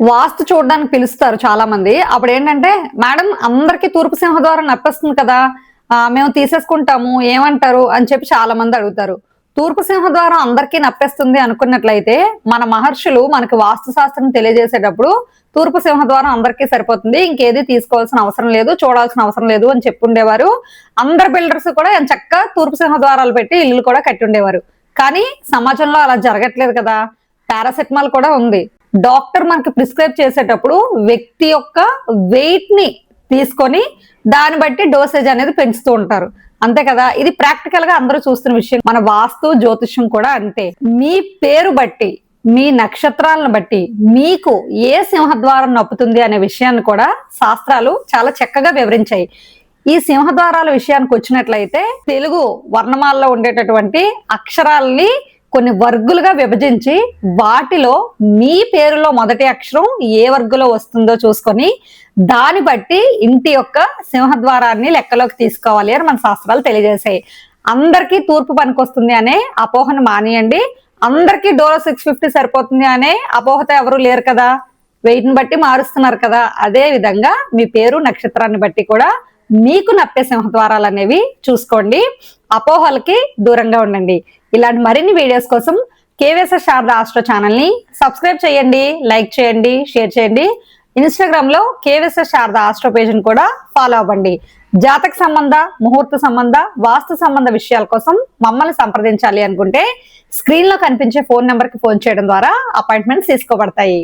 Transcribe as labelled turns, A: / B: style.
A: వాస్తు చూడడానికి పిలుస్తారు చాలా మంది. అప్పుడు ఏంటంటే మేడం అందరికి తూర్పు సింహద్వారం నప్పేస్తుంది కదా. మేము తీసేసుకుంటాము. ఏమంటారు? అని చెప్పి చాలా మంది అడుగుతారు. తూర్పు సింహద్వారం అందరికీ నప్పేస్తుంది అనుకున్నట్లయితే మన మహర్షులు మనకి వాస్తు శాస్త్రం తెలియజేసేటప్పుడు తూర్పు సింహద్వారం అందరికీ సరిపోతుంది. ఇంకేది తీసుకోవాల్సిన అవసరం లేదు చూడాల్సిన అవసరం లేదు అని చెప్పుండేవారు అందరు బిల్డర్స్ కూడా చక్కగా తూర్పు సింహద్వారాలు పెట్టి ఇల్లు కూడా కట్టి ఉండేవారు. కానీ సమాజంలో అలా జరగట్లేదు కదా. పారాసెటమాల్ కూడా ఉంది. డాక్టర్ మనకి ప్రిస్క్రైబ్ చేసేటప్పుడు వ్యక్తి యొక్క వెయిట్ని తీసుకొని దాన్ని బట్టి డోసేజ్ అనేది పెంచుతూ ఉంటారు. అంతే కదా? ఇది ప్రాక్టికల్గా అందరూ చూస్తున్న విషయం. మన వాస్తు జ్యోతిష్యం కూడా అంతే. మీ పేరు బట్టి మీ నక్షత్రాలను బట్టి మీకు ఏ సింహద్వారం నప్పుతుంది అనే విషయాన్ని కూడా శాస్త్రాలు చాలా చక్కగా వివరించాయి. ఈ సింహద్వారాల విషయానికి వచ్చినట్లయితే తెలుగు వర్ణమాలలో ఉండేటటువంటి అక్షరాలని కొన్ని వర్గులుగా విభజించి వాటిలో మీ పేరులో మొదటి అక్షరం ఏ వర్గులో వస్తుందో చూసుకొని దాన్ని బట్టి ఇంటి యొక్క సింహద్వారాన్ని లెక్కలోకి తీసుకోవాలి అని మన శాస్త్రాలు తెలియజేశాయి. అందరికీ తూర్పు పనికొస్తుంది అనే అపోహను మానేయండి. అందరికీ డోలో సిక్స్ ఫిఫ్టీ సరిపోతుంది అనే అపోహత ఎవరు లేరు కదా. వెయిట్ని బట్టి మారుస్తున్నారు కదా. అదే విధంగా మీ పేరు నక్షత్రాన్ని బట్టి కూడా మీకు నప్పే సింహద్వారాలు అనేవి చూసుకోండి. అపోహలకి దూరంగా ఉండండి. ఇలాంటి మరిన్ని వీడియోస్ కోసం కేవీఎస్ఆర్ శారద ఆస్ట్రో ఛానల్ని సబ్స్క్రైబ్ చేయండి లైక్ చేయండి షేర్ చేయండి. ఇన్స్టాగ్రామ్లో కేవీఎస్ఆర్ శారద ఆస్ట్రో పేజ్ని కూడా ఫాలో అవ్వండి. జాతక సంబంధ ముహూర్త సంబంధ వాస్తు సంబంధ విషయాల కోసం మమ్మల్ని సంప్రదించాలి అనుకుంటే స్క్రీన్లో కనిపించే ఫోన్ నెంబర్కి ఫోన్ చేయడం ద్వారా అపాయింట్మెంట్స్ తీసుకోబడతాయి.